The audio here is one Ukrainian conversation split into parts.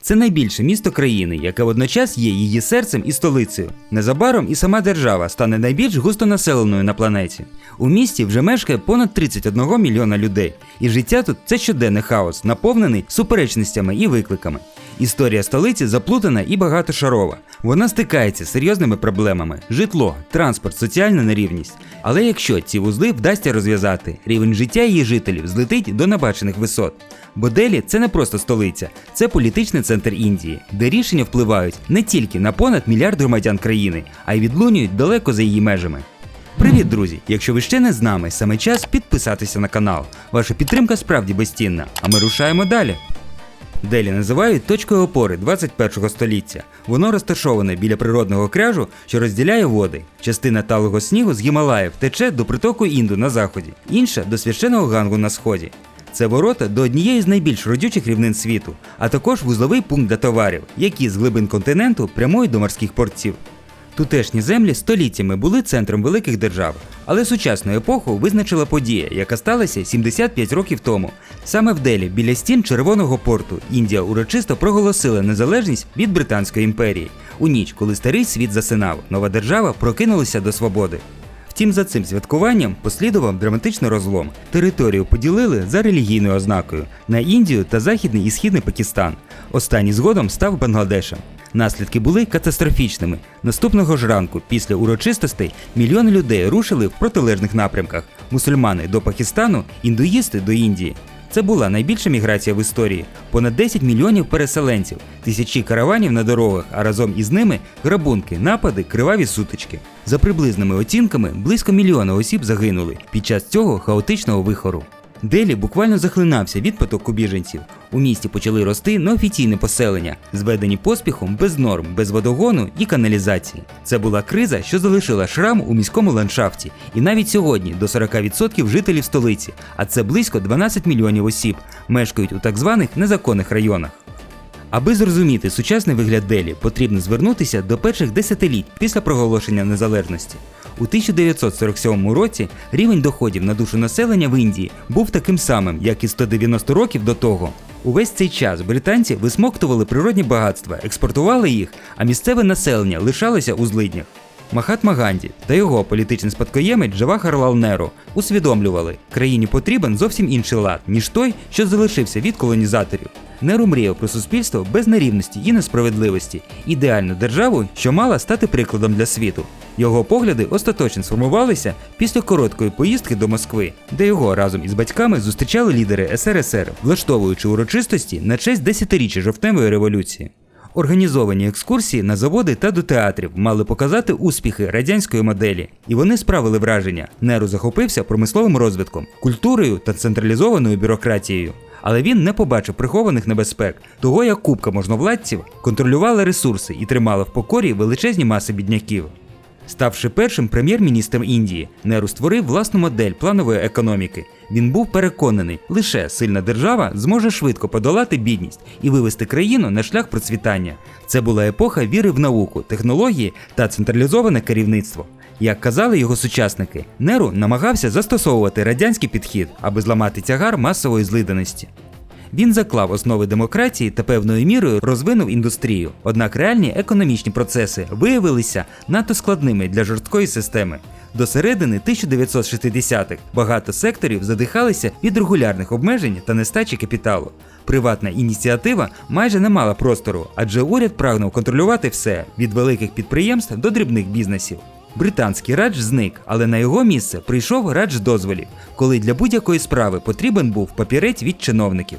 Це найбільше місто країни, яке водночас є її серцем і столицею. Незабаром і сама держава стане найбільш густонаселеною на планеті. У місті вже мешкає понад 31 мільйона людей, і життя тут це щоденний хаос, наповнений суперечностями і викликами. Історія столиці заплутана і багатошарова. Вона стикається з серйозними проблемами: житло, транспорт, соціальна нерівність. Але якщо ці вузли вдасться розв'язати, рівень життя її жителів злетить до небачених висот. Бо Делі це не просто столиця, це політичний центр Індії, де рішення впливають не тільки на понад мільярд громадян країни, а й відлунюють далеко за її межами. Привіт, друзі! Якщо ви ще не з нами, саме час підписатися на канал. Ваша підтримка справді безцінна, а ми рушаємо далі. Делі називають точкою опори 21 століття. Воно розташоване біля природного кряжу, що розділяє води. Частина талого снігу з Гімалаїв тече до притоку Інду на заході, інша до священого гангу на сході. Це ворота до однієї з найбільш родючих рівнин світу, а також вузловий пункт для товарів, які з глибин континенту прямують до морських портів. Тутешні землі століттями були центром великих держав, але сучасну епоху визначила подія, яка сталася 75 років тому. Саме в Делі, біля стін Червоного порту, Індія урочисто проголосила незалежність від Британської імперії. У ніч, коли старий світ засинав, нова держава прокинулася до свободи. Втім, за цим святкуванням послідував драматичний розлом. Територію поділили за релігійною ознакою на Індію та Західний і Східний Пакистан. Останній згодом став Бангладешем. Наслідки були катастрофічними. Наступного ж ранку, після урочистостей, мільйони людей рушили в протилежних напрямках: мусульмани до Пакистану, індуїсти до Індії. Це була найбільша міграція в історії. Понад 10 мільйонів переселенців, тисячі караванів на дорогах, а разом із ними грабунки, напади, криваві сутички. За приблизними оцінками, близько мільйона осіб загинули під час цього хаотичного вихору. Делі буквально захлинався від потоку біженців. У місті почали рости неофіційне поселення, зведені поспіхом без норм, без водогону і каналізації. Це була криза, що залишила шрам у міському ландшафті. І навіть сьогодні до 40% жителів столиці, а це близько 12 мільйонів осіб, мешкають у так званих незаконних районах. Аби зрозуміти сучасний вигляд Делі, потрібно звернутися до перших десятиліть після проголошення незалежності. У 1947 році рівень доходів на душу населення в Індії був таким самим, як і 190 років до того. Увесь цей час британці висмоктували природні багатства, експортували їх, а місцеве населення лишалося у злиднях. Махатма Ганді та його політичний спадкоємець Джавахар Лал Неру усвідомлювали, країні потрібен зовсім інший лад, ніж той, що залишився від колонізаторів. Неру мріяв про суспільство без нерівності і несправедливості, ідеальну державу, що мала стати прикладом для світу. Його погляди остаточно сформувалися після короткої поїздки до Москви, де його разом із батьками зустрічали лідери СРСР, влаштовуючи урочистості на честь десятиріччя жовтневої революції. Організовані екскурсії на заводи та до театрів мали показати успіхи радянської моделі, і вони справили враження. Неру захопився промисловим розвитком, культурою та централізованою бюрократією. Але він не побачив прихованих небезпек, того як купка можновладців контролювала ресурси і тримала в покорі величезні маси бідняків. Ставши першим прем'єр-міністром Індії, Неру створив власну модель планової економіки. Він був переконаний, лише сильна держава зможе швидко подолати бідність і вивести країну на шлях процвітання. Це була епоха віри в науку, технології та централізоване керівництво. Як казали його сучасники, Неру намагався застосовувати радянський підхід, аби зламати тягар масової злиданості. Він заклав основи демократії та певною мірою розвинув індустрію. Однак реальні економічні процеси виявилися надто складними для жорсткої системи. До середини 1960-х багато секторів задихалися від регулярних обмежень та нестачі капіталу. Приватна ініціатива майже не мала простору, адже уряд прагнув контролювати все від великих підприємств до дрібних бізнесів. Британський радж зник, але на його місце прийшов радж дозволів, коли для будь-якої справи потрібен був папірець від чиновників.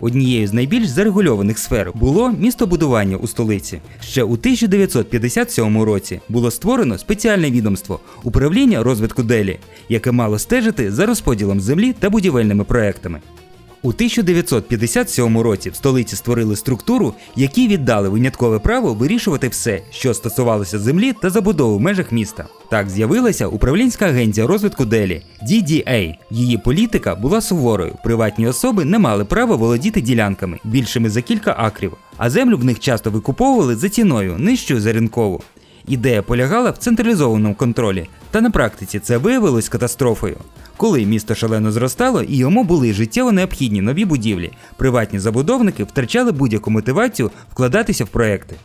Однією з найбільш зарегульованих сфер було містобудування у столиці. Ще у 1957 році було створено спеціальне відомство управління розвитку Делі, яке мало стежити за розподілом землі та будівельними проектами. У 1957 році в столиці створили структуру, які віддали виняткове право вирішувати все, що стосувалося землі та забудови в межах міста. Так з'явилася управлінська агенція розвитку Делі DDA. Її політика була суворою. Приватні особи не мали права володіти ділянками більшими за кілька акрів, а землю в них часто викуповували за ціною нижчою за ринкову. Ідея полягала в централізованому контролі, та на практиці це виявилось катастрофою. Коли місто шалено зростало і йому були життєво необхідні нові будівлі, приватні забудовники втрачали будь-яку мотивацію вкладатися в проекти.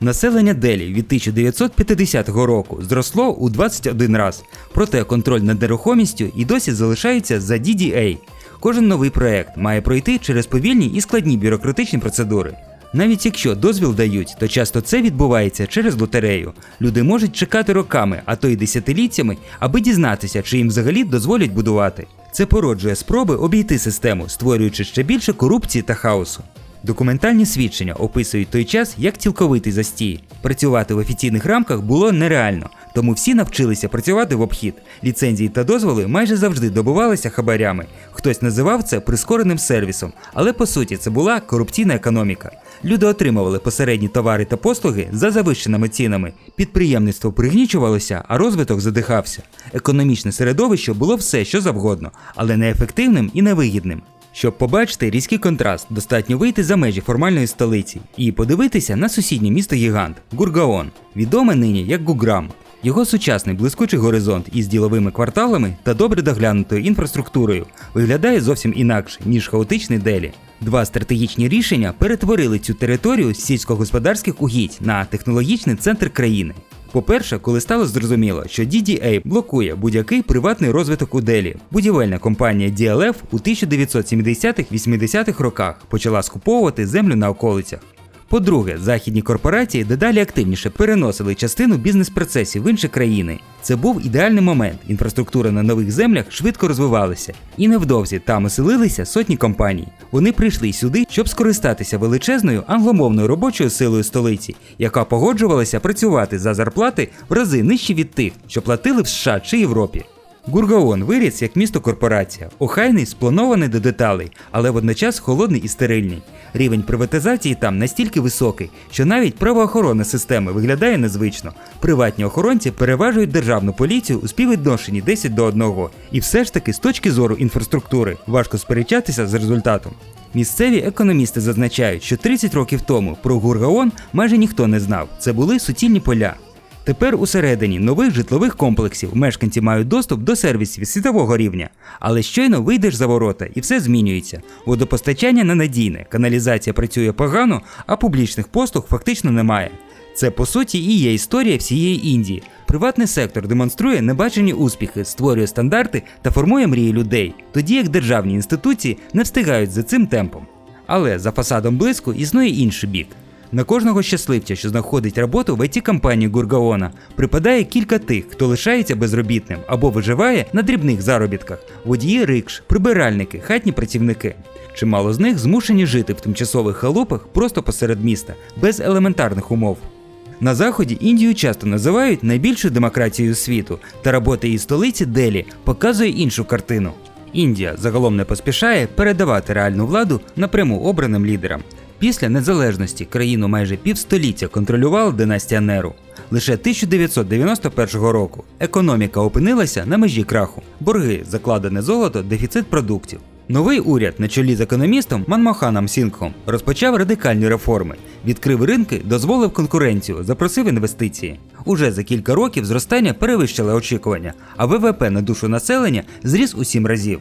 Населення Делі від 1950 року зросло у 21 раз, проте контроль над нерухомістю і досі залишається за DDA. Кожен новий проект має пройти через повільні і складні бюрократичні процедури. Навіть якщо дозвіл дають, то часто це відбувається через лотерею. Люди можуть чекати роками, а то й десятиліттями, аби дізнатися, чи їм взагалі дозволять будувати. Це породжує спроби обійти систему, створюючи ще більше корупції та хаосу. Документальні свідчення описують той час як цілковитий застій. Працювати в офіційних рамках було нереально, тому всі навчилися працювати в обхід. Ліцензії та дозволи майже завжди добувалися хабарями. Хтось називав це прискореним сервісом, але по суті це була корупційна економіка. Люди отримували посередні товари та послуги за завищеними цінами. Підприємництво пригнічувалося, а розвиток задихався. Економічне середовище було все, що завгодно, але неефективним і невигідним. Щоб побачити різкий контраст, достатньо вийти за межі формальної столиці і подивитися на сусіднє місто Гігант Гургаон, відоме нині як Гуграм. Його сучасний блискучий горизонт із діловими кварталами та добре доглянутою інфраструктурою виглядає зовсім інакше, ніж хаотичний Делі. Два стратегічні рішення перетворили цю територію з сільськогосподарських угідь на технологічний центр країни. По-перше, коли стало зрозуміло, що DDA блокує будь-який приватний розвиток у Делі, будівельна компанія DLF у 1970-80-х роках почала скуповувати землю на околицях. По-друге, західні корпорації дедалі активніше переносили частину бізнес-процесів в інші країни. Це був ідеальний момент. Інфраструктура на нових землях швидко розвивалася, і невдовзі там оселилися сотні компаній. Вони прийшли сюди, щоб скористатися величезною англомовною робочою силою столиці, яка погоджувалася працювати за зарплати в рази нижчі від тих, що платили в США чи Європі. Гургаон виріс як місто корпорація, охайний, спланований до деталей, але водночас холодний і стерильний. Рівень приватизації там настільки високий, що навіть правоохоронна система виглядає незвично. Приватні охоронці переважують державну поліцію у співвідношенні 10 до 1. І все ж таки, з точки зору інфраструктури, важко сперечатися з результатом. Місцеві економісти зазначають, що 30 років тому про Гургаон майже ніхто не знав. Це були суцільні поля. Тепер усередині нових житлових комплексів мешканці мають доступ до сервісів світового рівня, але щойно вийдеш за ворота і все змінюється. Водопостачання ненадійне, каналізація працює погано, а публічних послуг фактично немає. Це по суті і є історія всієї Індії. Приватний сектор демонструє небачені успіхи, створює стандарти та формує мрії людей, тоді як державні інституції не встигають за цим темпом. Але за фасадом близько існує інший бік. На кожного щасливця, що знаходить роботу в it компанії Гургаона, припадає кілька тих, хто лишається безробітним або виживає на дрібних заробітках: водії рикш, прибиральники, хатні працівники. Чимало з них змушені жити в тимчасових халупах просто посеред міста, без елементарних умов. На заході Індію часто називають найбільшою демократією світу, та робота її столиці Делі показує іншу картину. Індія загалом не поспішає передавати реальну владу напряму обраним лідерам. Після незалежності країну майже півстоліття контролювала династія Неру. Лише 1991 року економіка опинилася на межі краху, борги, закладене золото, дефіцит продуктів. Новий уряд на чолі з економістом Манмоханом Сінгхом розпочав радикальні реформи, відкрив ринки, дозволив конкуренцію, запросив інвестиції. Уже за кілька років зростання перевищило очікування, а ВВП на душу населення зріс у сім разів.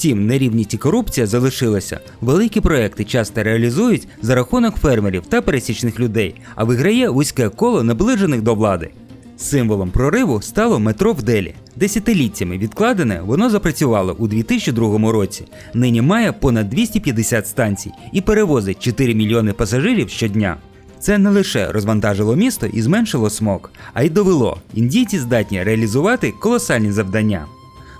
Втім, нерівність і корупція залишилася. Великі проекти часто реалізують за рахунок фермерів та пересічних людей, а виграє вузьке коло наближених до влади. Символом прориву стало метро в Делі. Десятиліттями відкладене, воно запрацювало у 2002 році. Нині має понад 250 станцій і перевозить 4 мільйони пасажирів щодня. Це не лише розвантажило місто і зменшило смог, а й довело. Індійці здатні реалізувати колосальні завдання.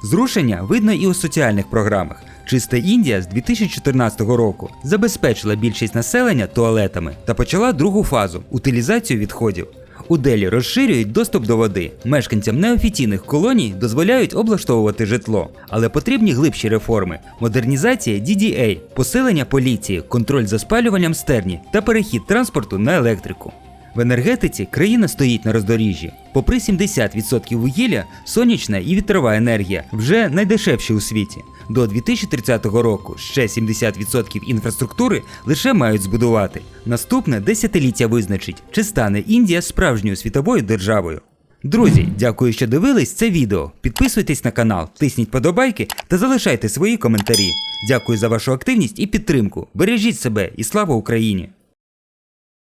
Зрушення видно і у соціальних програмах. Чиста Індія з 2014 року забезпечила більшість населення туалетами та почала другу фазу утилізацію відходів. У Делі розширюють доступ до води. Мешканцям неофіційних колоній дозволяють облаштовувати житло, але потрібні глибші реформи: модернізація DDA, посилення поліції, контроль за спалюванням стерні та перехід транспорту на електрику. В енергетиці країна стоїть на роздоріжжі. Попри 70% вугілля, сонячна і вітрова енергія вже найдешевші у світі. До 2030 року ще 70% інфраструктури лише мають збудувати. Наступне десятиліття визначить, чи стане Індія справжньою світовою державою. Друзі, дякую, що дивились це відео. Підписуйтесь на канал, тисніть подобайки та залишайте свої коментарі. Дякую за вашу активність і підтримку. Бережіть себе і слава Україні!